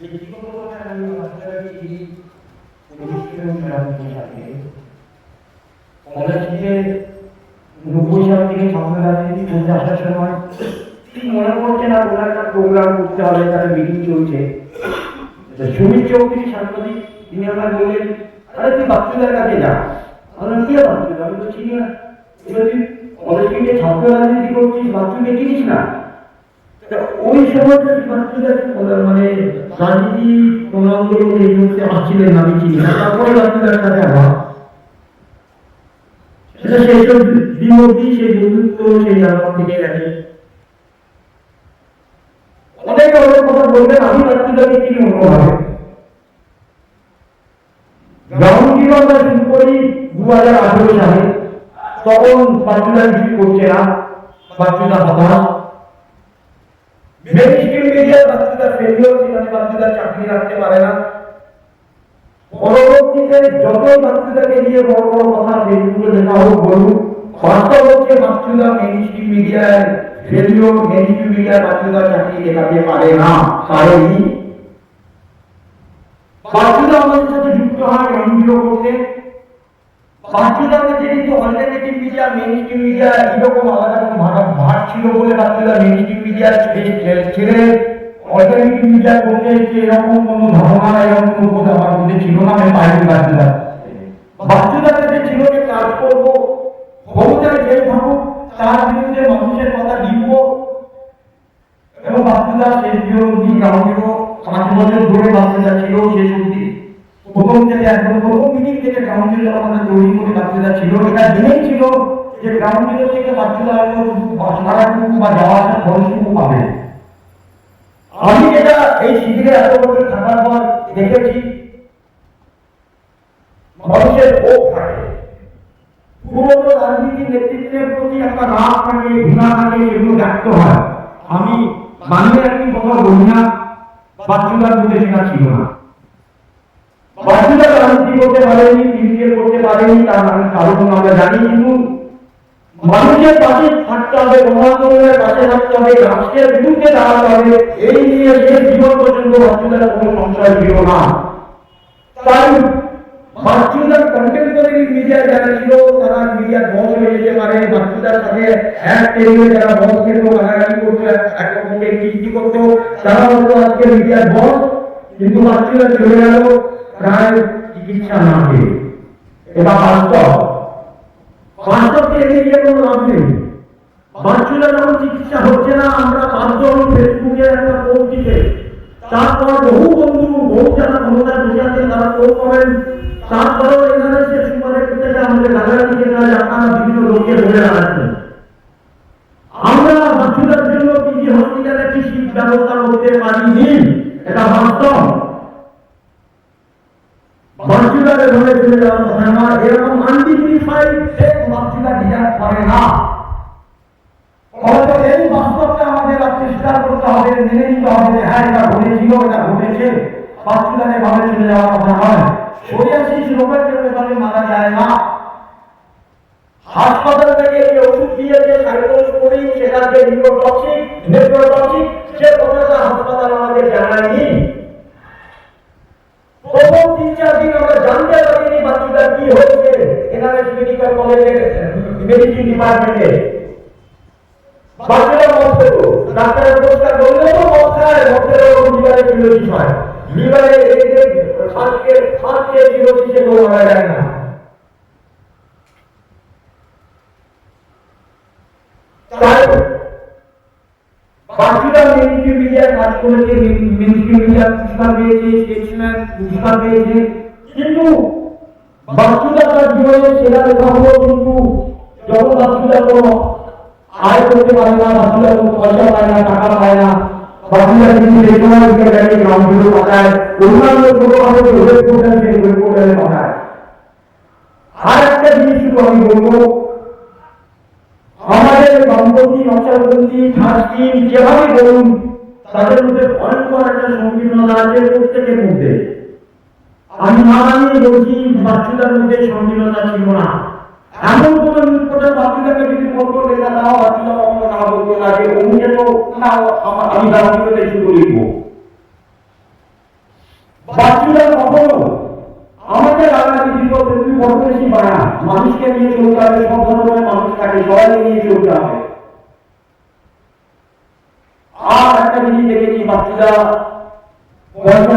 করতে থাকি নব্বই সাংবাদিক তিনি আমার কাছে যা আমি কি বাচ্চুদা আমি তো চিনি না। এবার তুই কলেজ ছাত্র রাজনীতি করছিস না? ওই বাচ্চুদার মানে রাজনীতি কোনো এই মুহূর্তে আসছিলেন আমি চিনি না। তারপরে বাচ্চুদার সাথে আমার সেটা সেই সব বিমূর্তি, সেই বন্ধুত্ব, সেই আমার থেকে গেছে। অনেক অনেক কথা বলবেন, আমি বাচ্চুদাকে চিনি অন্যভাবে গ্রাউন্ড জিরো আমরা শুরু করি দু হাজার আঠেরো সালে। তখন বাচ্চুদা কিছু করছে না বাচ্চুদা হতাশ মেন স্ট্রিম মিডিয়ার বাচ্চুদা ফেলিওর সেখানে চাকরি রাখতে পারে না। পরবর্তীতে যতই বাচ্চুদাকে নিয়ে বড় বড় কথা ফেসবুকে লেখা হোক বলুন বাস্তব হচ্ছে বাচ্চুদা মেন মিডিয়ার রেডিও মেন স্ট্রিম মিডিয়ার চাকরি দেখাতে পারে না পারেনি বাচ্চুদা আমাদের সাথে যুক্ত হয় এনজিও করতে। বাচ্চুদার কাছে কিন্তু অল্টারনেটিভ মিডিয়া মেন মিডিয়া এরকম আলাদা ভাগ ভাগ ছিল বলে বাচ্চুদা মেন স্ট্রিম মিডিয়া ছেড়ে অল্টারনেটিভ মিডিয়া করতে এসেছে এরকম কোনো ধারণা এরকম কোনো বোধ আমার মধ্যে ছিল না, আমি পাইনি বাচ্চুদা বাচ্চুদার কাছে ছিল যে কাজ করব ক্ষমতায় যে থাকুক তার বিরুদ্ধে মানুষের কথা লিখব। এবং বাচ্চুদা শেষ বিরোধী গ্রাউন্ডেরও পাঁচ বছর ধরে বাচ্চুদা ছিল, শেষ অব্দি প্রথম থেকে, একদম প্রথম মিটিং থেকে গ্রাউন্ড আমাদের তৈরি করে বাচ্চুদা ছিল, এটা জেনেই ছিল। যে গ্রাউন্ড থেকে বাচ্চুদা হয়তো সারাটুকু বা যাওয়া আসা খরচটুকু পাবে। আমি যেটা এই শিবিরে এত বছর থাকার পর দেখেছি, মানুষের ক্ষোভ থাকে। পুরনো রাজনীতির নেতৃত্বের প্রতি একটা রাগ থাকে, ঘৃণা থাকে, এগুলো ব্যক্ত হয়। আমি বাংলার একটি কথা বলি না বাচ্চুদার মধ্যে সেটা ছিল না। বাচ্চুদা রাজনীতি করতে পারেনি ক্রিকেট করতে পারেনি, তার মানে কারণ আমরা জানি, কিন্তু মানুষের পাশে থাকতে হবে গণআন্দোলনের পাশে থাকতে হবে, রাষ্ট্রের বিরুদ্ধে দাঁড়াতে হবে। এই নিয়ে সে জীবন পর্যন্ত বাচ্চুদার কোনো সংশয় ছিল না। তাই বাচ্চুদার কন্টেম্পোরারি মিডিয়া যারা ছিল, তারা মিডিয়ার বস হয়ে যেতে পারে। বাচ্চুদার সাথে এক টেবিলে যারা বস খেত গালাগালি করতো? রকমকে কীর্তি। তারা আজকে মিডিয়ার বস কিন্তু বাচ্চুদা চলে গেল প্রায় চিকিৎসা না পেয়ে। এটা বাস্তব। বাস্তবকে এগিয়ে গিয়ে কোনো লাভ নেই। বাচ্চুরা যখন চিকিৎসা হচ্ছে না, আমরা পাঁচজন ফেসবুকে একটা পোস্ট দিতে। তারপর বহু বন্ধু, বহু যারা ক্ষমতায় বসে আছেন, তারা পোস্ট করেন, তারপরেও এখানে সে সুপারের থেকে আমাদের গালাগালি যে কাজ আপনারা বিভিন্ন লোককে বলে বেড়াচ্ছেন। আমরা বাচ্চুদের জন্য পিজি হসপিটালে একটি শীত ব্যবস্থা করতে পারিনি এটা বাস্তব বাচ্চুদারে ধরে চলে এরকম আনডিগনিফাইড বাচ্চুদা ডিজার্ভ করে না। এই বাস্তবটা আমাদের স্বীকার করতে হবে, মেনে নিতে হবে যে হ্যাঁ এটা ঘটেছিল, এটা ঘটেছে। ভাবে চলে যাওয়ার কথা নয়। সোরিয়াসিস রোগের জন্য মারা যায় না। হাসপাতাল থেকে যে ওষুধ সাইকোস করি, সেটা যে নিউরোটক্সিক নেফ্রোটক্সিক সে কথাটা হাসপাতাল আমাদের জানায়নি প্রথম তিন চার দিন আমরা জানতে পারিনি বাচ্চাটা কি এনআরএস মেডিকেল কলেজের মেডিসিন ডিপার্টমেন্টে। বাচ্চারা মদ খেত ডাক্তারের পরিষ্কার করলে তো মদ খায় মদের ওরকম লিভারে সিরোসিস হয়। লিভারে এই যে শ্বাসকে শ্বাসকে সিরোসিসে কেউ মারা যায় না। বাকিরা মেনস্ট্রিম মিডিয়ায় কাজ করেছে মেনস্ট্রিম মিডিয়া পুরস্কার পেয়েছে স্টেটসম্যান পুরস্কার পেয়েছে কিন্তু বাচ্চুদা তার জীবনে সেরা লেখা হলো কিন্তু যখন বাচ্চুদা কোনো আয় করতে পারে না বাচ্চুদা কোনো পয়সা পায় না, টাকা পায় না বাচ্চুদা কিন্তু রেগুলার দিকে গেলে গ্রাউন্ডগুলো পাঠায়, অন্যান্য ছোটখাটো প্রজেক্ট প্রোগ্রাম সেই প্রোগ্রামে পাঠায়। আর একটা জিনিস শুধু আমি বলব আমাদের বামপন্থী নকশালপন্থী ছাত্রী যেভাবে বলুন, তাদের মধ্যে ভয়ঙ্কর একটা সংকীর্ণতা আছে প্রত্যেকের মধ্যে। আমি না বলছি, বাচ্চুদার মধ্যে সংকীর্ণতা ছিল না। এমন কোন নিউজ পোর্টাল বাচ্চুদাকে যদি বলতো লেখা দাও বাচ্চুদা কখনো না বলতো যে অমুকে তো না, আমি রাজনীতিতে শুরু লিখব বাচ্চারা কখনো আমাদের রাজনীতি বিপদ একটু বড় বেশি বাড়া মানুষকে নিয়ে চলতে হবে, সব ধরনের মানুষ থাকে, সবাইকে নিয়ে চলতে হবে। আর একটা জিনিস দেখেছি পয়সা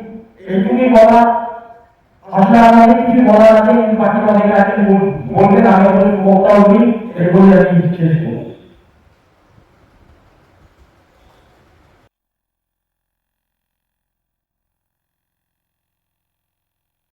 এইটুকুই বলা, আসলে আমাদের কিছু বলার আছে কিন্তু বাকি অনেকে আছে বলবেন আমি বলতে বক্তা হই এর বলে আমি শেষ করব।